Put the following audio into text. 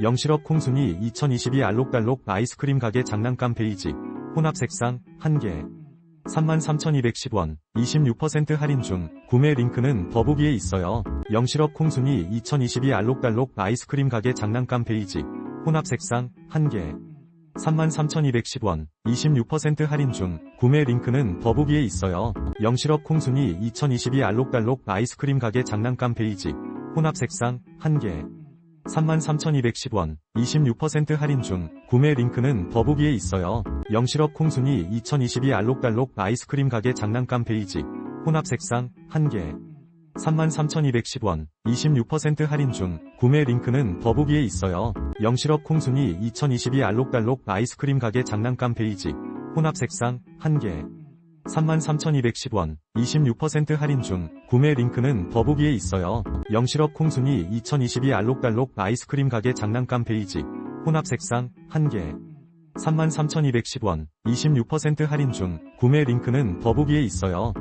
영실업 콩순이 2022 알록달록 아이스크림 가게 장난감 페이지. 혼합 색상 1개. 33,210원 26% 할인 중 구매 링크는 더보기에 있어요. 영실업 콩순이 2022 알록달록 아이스크림 가게 장난감 페이지. 혼합 색상 1개. 33,210원 26% 할인 중 구매 링크는 더보기에 있어요. 영실업 콩순이 2022 알록달록 아이스크림 가게 장난감 페이지. 혼합 색상 1개 33,210원 26% 할인 중 구매 링크는 더보기에 있어요. 영실업 콩순이 2022 알록달록 아이스크림 가게 장난감 페이지 혼합 색상 1개 33,210원 26% 할인 중 구매 링크는 더보기에 있어요. 영실업 콩순이 2022 알록달록 아이스크림 가게 장난감 페이지 혼합 색상 1개 33,210원 26% 할인 중 구매 링크는 더보기에 있어요. 영실업 콩순이 2022 알록달록 아이스크림 가게 장난감 페이지 혼합 색상 1개 33,210원 26% 할인 중 구매 링크는 더보기에 있어요.